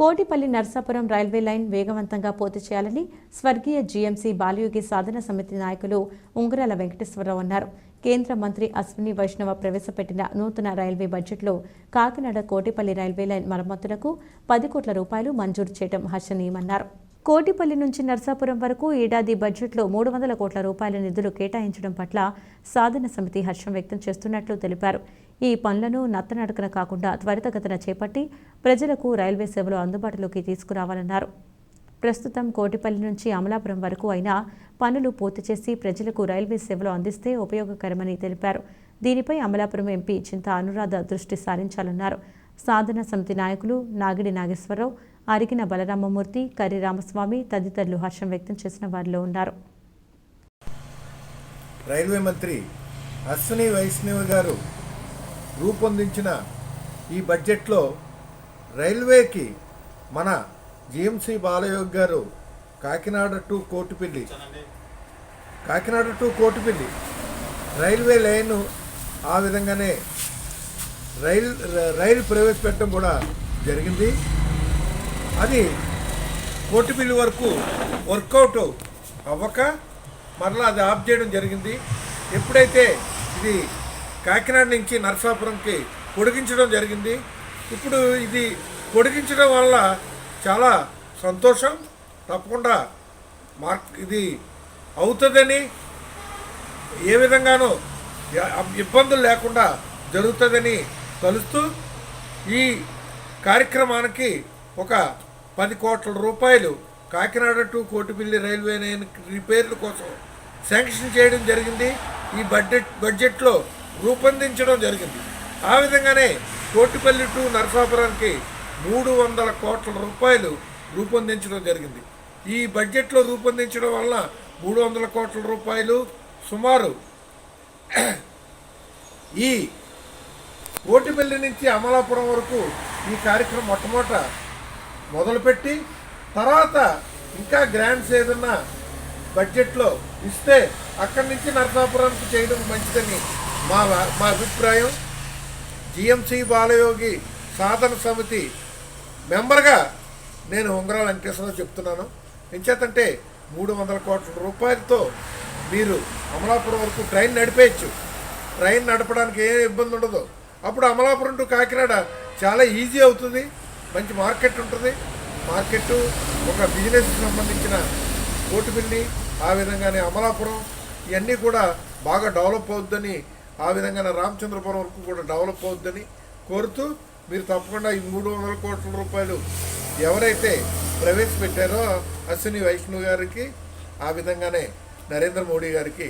Kotipalli Narsapuram railway line వేగవంతంగా పూర్తి చేయాలని స్వర్గీయ జీఎంసీ బాలయోగి సాధన సమితి నాయకులు ఉంగరాల వెంకటేశ్వరరావు అన్నారు. కేంద్ర మంత్రి అశ్విని వైష్ణవ ప్రవేశపెట్టిన నూతన రైల్వే బడ్జెట్లో కాకినాడ కోటిపల్లి రైల్వే లైన్ మరమ్మతులకు పది కోట్ల రూపాయలు మంజూరు చేయడం హర్షణీయమన్నారు. కోటిపల్లి నుంచి నర్సాపురం వరకు ఏడాది బడ్జెట్లో మూడు వందల కోట్ల రూపాయల నిధులు కేటాయించడం పట్ల సాధన సమితి హర్షం వ్యక్తం చేస్తున్నట్లు తెలిపారు. ఈ పనులను నత్తనడకన కాకుండా త్వరితగతిన చేపట్టి ప్రజలకు రైల్వే సేవలు అందుబాటులోకి తీసుకురావాలన్నారు. ప్రస్తుతం కోటిపల్లి నుంచి అమలాపురం వరకు అయినా పనులు పూర్తి చేసి ప్రజలకు రైల్వే సేవలు అందిస్తే ఉపయోగకరమని తెలిపారు. దీనిపై అమలాపురం ఎంపీ చింత అనురాధ దృష్టి సారించాలన్నారు. సాధన సమితి నాయకులు నాగిడి నాగేశ్వరరావు అరిగిన బలరామమూర్తి కర్రి రామస్వామి తదితరులు హర్షం వ్యక్తం చేసిన వారిలో ఉన్నారు. రైల్వే మంత్రి అశ్విని వైష్ణవ్ గారు రూపొందించిన ఈ బడ్జెట్లో రైల్వేకి మన జిఎంసి బాలయోగ్ గారు Kakinada to Kotipalli. Kakinada to Kotipalli. Railway line ఆ విధంగానే రైల్ రైలు ప్రవేశపెట్టడం కూడా జరిగింది. అది కోటిపల్లి వరకు వర్కౌట్ అవ్వక మరలా అది ఆఫ్ చేయడం జరిగింది. ఎప్పుడైతే ఇది కాకినాడ నుంచి నరసాపురంకి పొడిగించడం జరిగింది. ఇప్పుడు ఇది పొడిగించడం వల్ల చాలా సంతోషం. తప్పకుండా మార్క్ ఇది అవుతుందని ఏ విధంగానూ ఇబ్బందులు లేకుండా జరుగుతుందని తలుస్తూ ఈ కార్యక్రమానికి ఒక పది కోట్ల రూపాయలు కాకినాడ టు కోటిపల్లి రైల్వే రిపేర్ల కోసం శాంక్షన్ చేయడం జరిగింది. ఈ బడ్జెట్ బడ్జెట్లో రూపొందించడం జరిగింది. ఆ విధంగానే కోటిపల్లి టు నరసాపురానికి మూడు వందల కోట్ల రూపాయలు రూపొందించడం జరిగింది. ఈ బడ్జెట్లో రూపొందించడం వలన మూడు వందల కోట్ల రూపాయలు సుమారు ఈ ఓటిపల్లి నుంచి అమలాపురం వరకు ఈ కార్యక్రమం మొట్టమొదట మొదలుపెట్టి తర్వాత ఇంకా గ్రాండ్స్ ఏదన్నా బడ్జెట్లో ఇస్తే అక్కడి నుంచి నరసాపురానికి చేయడం మంచిదని మా మా అభిప్రాయం జిఎంసి బాలయోగి సాధన సమితి మెంబర్గా నేను ఉంగరాల వెంకటేశ్వరరావు చెప్తున్నాను. ఎంచేతంటే మూడు వందల కోట్ల రూపాయలతో మీరు అమలాపురం వరకు ట్రైన్ నడిపేయచ్చు. ట్రైన్ నడపడానికి ఏ ఇబ్బంది ఉండదు. అప్పుడు అమలాపురం టు కాకినాడ చాలా ఈజీ అవుతుంది. మంచి మార్కెట్ ఉంటుంది. మార్కెట్ ఒక బిజినెస్కి సంబంధించిన కోటిపిల్లి ఆ విధంగానే అమలాపురం ఇవన్నీ కూడా బాగా డెవలప్ అవుద్దని ఆ విధంగా రామచంద్రపురం వరకు కూడా డెవలప్ అవుద్దని కోరుతూ మీరు తప్పకుండా ఈ మూడు వందల కోట్ల రూపాయలు ఎవరైతే ప్రవేశపెట్టారో అశ్విని వైష్ణవ్ గారికి ఆ విధంగానే నరేంద్ర మోడీ గారికి